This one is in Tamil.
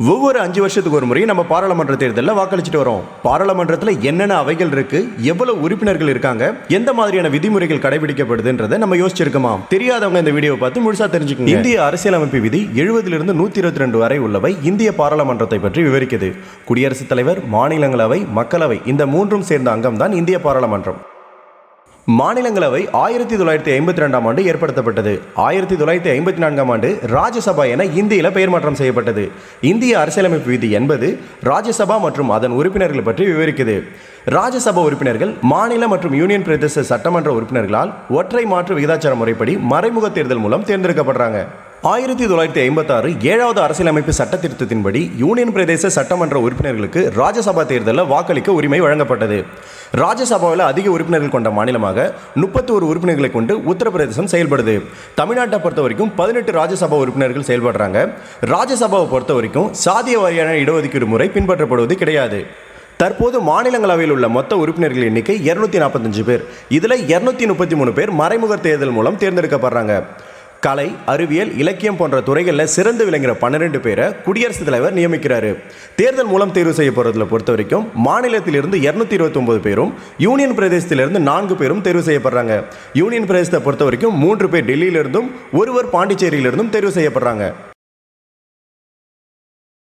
ஒவ்வொரு அஞ்சு வருஷத்துக்கு ஒரு முறை நம்ம பாராளுமன்ற தேர்தலில் வாக்களிச்சுட்டு வரோம். பாராளுமன்றத்தில் என்னென்ன அவைகள் இருக்கு எவ்வளவு உறுப்பினர்கள் இருக்காங்க எந்த மாதிரியான விதிமுறைகள் கடைபிடிக்கப்படுதுன்றதை நம்ம யோசிச்சிருக்கோமா? தெரியாதவங்க இந்த வீடியோ பார்த்து முழுசா தெரிஞ்சுக்கோங்க. இந்திய அரசியலமைப்பு விதி எழுபதிலிருந்து நூத்தி இருபத்தி ரெண்டு வரை உள்ளவை இந்திய பாராளுமன்றத்தை பற்றி விவரிக்குது. குடியரசுத் தலைவர் மாநிலங்களவை மக்களவை இந்த மூன்றும் சேர்ந்த அங்கம் தான் இந்திய பாராளுமன்றம். மாநிலங்களவை ஆயிரத்தி தொள்ளாயிரத்தி ஐம்பத்தி ரெண்டாம் ஆண்டு ஏற்படுத்தப்பட்டது. ஆயிரத்தி தொள்ளாயிரத்தி ஐம்பத்தி நான்காம் ஆண்டு ராஜ்யசபா என இந்தியில் பெயர் மாற்றம் செய்யப்பட்டது. இந்திய அரசியலமைப்பு விதி என்பது ராஜ்யசபா மற்றும் அதன் உறுப்பினர்கள் பற்றி விவரிக்குது. ராஜ்யசபா உறுப்பினர்கள் மாநில மற்றும் யூனியன் பிரதேச சட்டமன்ற உறுப்பினர்களால் ஒற்றை மாற்று விகிதாச்சார முறைப்படி மறைமுக தேர்தல் மூலம் தேர்ந்தெடுக்கப்படுறாங்க. ஆயிரத்தி தொள்ளாயிரத்தி ஐம்பத்தாறு ஏழாவது அரசியலமைப்பு சட்ட திருத்தத்தின்படி யூனியன் பிரதேச சட்டமன்ற உறுப்பினர்களுக்கு ராஜ்யசபா தேர்தலில் வாக்களிக்க உரிமை வழங்கப்பட்டது. ராஜ்யசபாவில் அதிக உறுப்பினர்கள் கொண்ட மாநிலமாக முப்பத்தோரு உறுப்பினர்களை கொண்டு உத்தரப்பிரதேசம் செயல்படுது. தமிழ்நாட்டை பொறுத்த வரைக்கும் பதினெட்டு ராஜ்யசபா உறுப்பினர்கள் செயல்படுறாங்க. ராஜ்யசபாவை பொறுத்த வரைக்கும் சாதிய வாரியான இடஒதுக்கீடு முறை பின்பற்றப்படுவது கிடையாது. தற்போது மாநிலங்களவையில் உள்ள மொத்த உறுப்பினர்கள் எண்ணிக்கை இருநூத்தி நாற்பத்தஞ்சு பேர். இதில் இருநூத்தி முப்பத்தி மூணு பேர் மறைமுக தேர்தல் மூலம் தேர்ந்தெடுக்கப்படுறாங்க. கலை அறிவியல் இலக்கியம் போன்ற துறைகளில் சிறந்து விளங்குகிற பன்னிரெண்டு பேரை குடியரசுத் தலைவர் நியமிக்கிறாரு. தேர்தல் மூலம் தேர்வு செய்யப்படுறதுல பொறுத்த வரைக்கும் மாநிலத்திலிருந்து இரநூத்தி இருபத்தொன்பது பேரும் யூனியன் பிரதேசத்திலிருந்து நான்கு பேரும் தேர்வு செய்யப்படுறாங்க. யூனியன் பிரதேசத்தை பொறுத்த வரைக்கும் மூன்று பேர் டெல்லியிலிருந்தும் ஒருவர் பாண்டிச்சேரியிலிருந்தும் தேர்வு செய்யப்படுறாங்க.